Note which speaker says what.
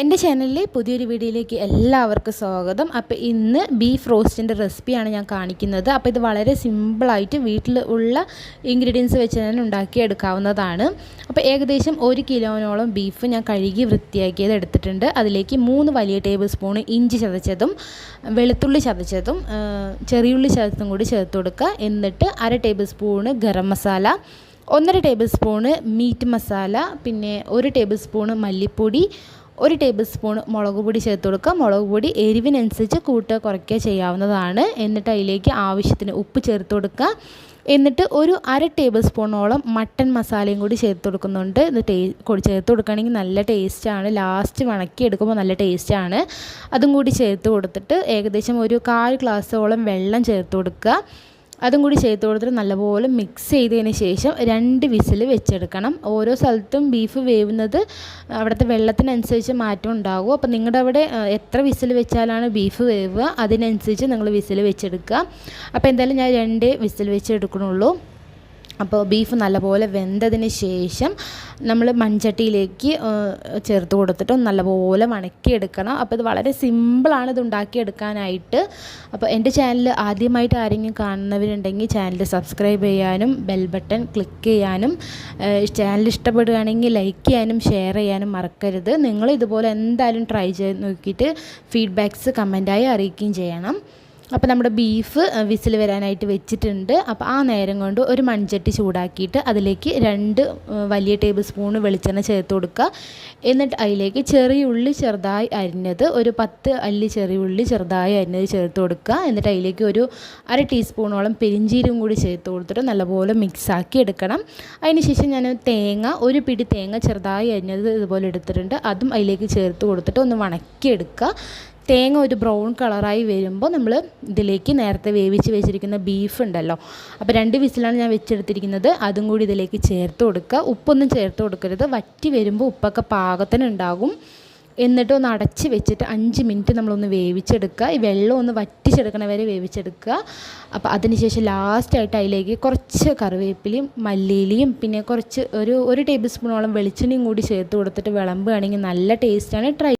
Speaker 1: എന്റെ ചാനലിലെ പുതിയൊരു വീഡിയോയിലേക്ക് എല്ലാവർക്കും സ്വാഗതം. അപ്പോൾ ഇന്ന് ബീഫ് റോസ്റ്റിന്റെ റെസിപ്പിയാണ് ഞാൻ കാണിക്കുന്നത്. അപ്പോൾ ഇത് വളരെ സിമ്പിളായിട്ട് വീട്ടിൽ ഉള്ള ഇൻഗ്രീഡിയൻസ് വെച്ച് തന്നെ ഉണ്ടാക്കിയെടുക്കാവുന്നതാണ് അപ്പോൾ ഏകദേശം ഒരു കിലോനോളം ബീഫ് ഞാൻ കഴുകി വൃത്തിയാക്കിയത് എടുത്തിട്ടുണ്ട്. അതിലേക്ക് മൂന്ന് വലിയ ടേബിൾ സ്പൂൺ ഇഞ്ചി ചതച്ചതും വെളുത്തുള്ളി ചതച്ചതും ചെറിയുള്ളി ചതച്ചതും കൂടി ചേർത്ത് കൊടുക്കുക. എന്നിട്ട് അര ടേബിൾ സ്പൂണ് ഗരം മസാല ഒന്നര ടേബിൾ സ്പൂണ് മീറ്റ് മസാല പിന്നെ ഒരു ടേബിൾ സ്പൂണ് മല്ലിപ്പൊടി ഒരു ടേബിൾ സ്പൂൺ മുളക് പൊടി ചേർത്ത് കൊടുക്കുക. മുളക് പൊടി എരിവിനനുസരിച്ച് കൂട്ടുക കുറയ്ക്കുക ചെയ്യാവുന്നതാണ്. എന്നിട്ട് അതിലേക്ക് ആവശ്യത്തിന് ഉപ്പ് ചേർത്ത് കൊടുക്കുക. എന്നിട്ട് ഒരു അര ടേബിൾ സ്പൂണോളം മട്ടൻ മസാലയും കൂടി ചേർത്ത് കൊടുക്കുന്നുണ്ട്. ഇത് ടേ ചേർത്ത് കൊടുക്കുകയാണെങ്കിൽ നല്ല ടേസ്റ്റാണ് ലാസ്റ്റ് വണക്കി എടുക്കുമ്പോൾ നല്ല ടേസ്റ്റാണ് അതും കൂടി ചേർത്ത് കൊടുത്തിട്ട് ഏകദേശം ഒരു കാൽ ഗ്ലാസ്സോളം വെള്ളം ചേർത്ത് കൊടുക്കുക. അതും കൂടി ചേർത്ത് കൊടുത്തിട്ട് നല്ലപോലെ മിക്സ് ചെയ്തതിന് ശേഷം രണ്ട് വിസിൽ വെച്ചെടുക്കണം. ഓരോ സ്ഥലത്തും ബീഫ് വേവുന്നത് അവിടുത്തെ വെള്ളത്തിനനുസരിച്ച് മാറ്റം ഉണ്ടാകും. അപ്പോൾ നിങ്ങളുടെ അവിടെ എത്ര വിസിൽ വെച്ചാലാണ് ബീഫ് വേവുക? അതിനനുസരിച്ച് നിങ്ങൾ വിസിൽ വെച്ചെടുക്കുക. അപ്പോൾ എന്തായാലും ഞാൻ രണ്ട് വിസിൽ വെച്ചെടുക്കണുള്ളൂ. അപ്പോൾ ബീഫ് നല്ലപോലെ വെന്തതിന് ശേഷം നമ്മൾ മൺചട്ടിയിലേക്ക് ചേർത്ത് കൊടുത്തിട്ട് നല്ലപോലെ മണക്കിയെടുക്കണം അപ്പോൾ ഇത് വളരെ സിമ്പിളാണ് ഇത് ഉണ്ടാക്കിയെടുക്കാനായിട്ട്. അപ്പോൾ എന്റെ ചാനൽ ആദ്യമായിട്ട് ആരെങ്കിലും കാണുന്നവരുണ്ടെങ്കിൽ ചാനൽ സബ്സ്ക്രൈബ് ചെയ്യാനും ബെൽ ബട്ടൺ ക്ലിക്ക് ചെയ്യാനും ചാനൽ ഇഷ്ടപ്പെടുകയാണെങ്കിൽ ലൈക്ക് ചെയ്യാനും ഷെയർ ചെയ്യാനും മറക്കരുത്. നിങ്ങൾ ഇതുപോലെ എന്തായാലും ട്രൈ ചെയ്ത് നോക്കിയിട്ട് ഫീഡ്ബാക്ക്സ് കമന്റായി അറിയിക്കുകയും ചെയ്യണം. അപ്പോൾ നമ്മുടെ ബീഫ് വിസിൽ വരാനായിട്ട് വെച്ചിട്ടുണ്ട്. അപ്പോൾ ആ നേരം കൊണ്ട് ഒരു മൺചട്ടി ചൂടാക്കിയിട്ട് അതിലേക്ക് രണ്ട് വലിയ ടേബിൾ സ്പൂൺ വെളിച്ചെണ്ണ ചേർത്ത് കൊടുക്കുക. എന്നിട്ട് അതിലേക്ക് ചെറിയ ഉള്ളി ചെറുതായി അരിഞ്ഞത് ഒരു പത്ത് അല്ലി ചെറിയ ഉള്ളി ചെറുതായി അരിഞ്ഞത് ചേർത്ത് കൊടുക്കുക. എന്നിട്ട് അതിലേക്ക് ഒരു അര ടീസ്പൂണോളം പെരിഞ്ചീരും കൂടി ചേർത്ത് കൊടുത്തിട്ട് നല്ലപോലെ മിക്സാക്കി എടുക്കണം. അതിനുശേഷം ഞാൻ തേങ്ങ ഒരു പിടി തേങ്ങ ചെറുതായി അരിഞ്ഞത് ഇതുപോലെ എടുത്തിട്ടുണ്ട്. അതും അതിലേക്ക് ചേർത്ത് കൊടുത്തിട്ട് ഒന്ന് വണക്കിയെടുക്കുക. തേങ്ങ ഒരു ബ്രൗൺ കളറായി വരുമ്പോൾ നമ്മൾ ഇതിലേക്ക് നേരത്തെ വേവിച്ച് വെച്ചിരിക്കുന്ന ബീഫ് ഉണ്ടല്ലോ. അപ്പോൾ രണ്ട് വിസിലാണ് ഞാൻ വെച്ചെടുത്തിരിക്കുന്നത്. അതും കൂടി ഇതിലേക്ക് ചേർത്ത് കൊടുക്കുക. ഉപ്പൊന്നും ചേർത്ത് കൊടുക്കരുത്. വറ്റി വരുമ്പോൾ ഉപ്പൊക്കെ പാകത്തിന് ഉണ്ടാകും. എന്നിട്ട് ഒന്ന് അടച്ച് വെച്ചിട്ട് അഞ്ച് മിനിറ്റ് നമ്മളൊന്ന് വേവിച്ചെടുക്കുക. ഈ വെള്ളം ഒന്ന് വറ്റിച്ചെടുക്കണ വരെ വേവിച്ചെടുക്കുക. അപ്പോൾ അതിനുശേഷം ലാസ്റ്റായിട്ട് അതിലേക്ക് കുറച്ച് കറിവേപ്പിലയും മല്ലിയിലയും പിന്നെ കുറച്ച് ഒരു ഒരു ടേബിൾ സ്പൂണോളം വെളിച്ചെണ്ണയും കൂടി ചേർത്ത് കൊടുത്തിട്ട് വിളമ്പുകയാണെങ്കിൽ നല്ല ടേസ്റ്റാണ് ട്രൈ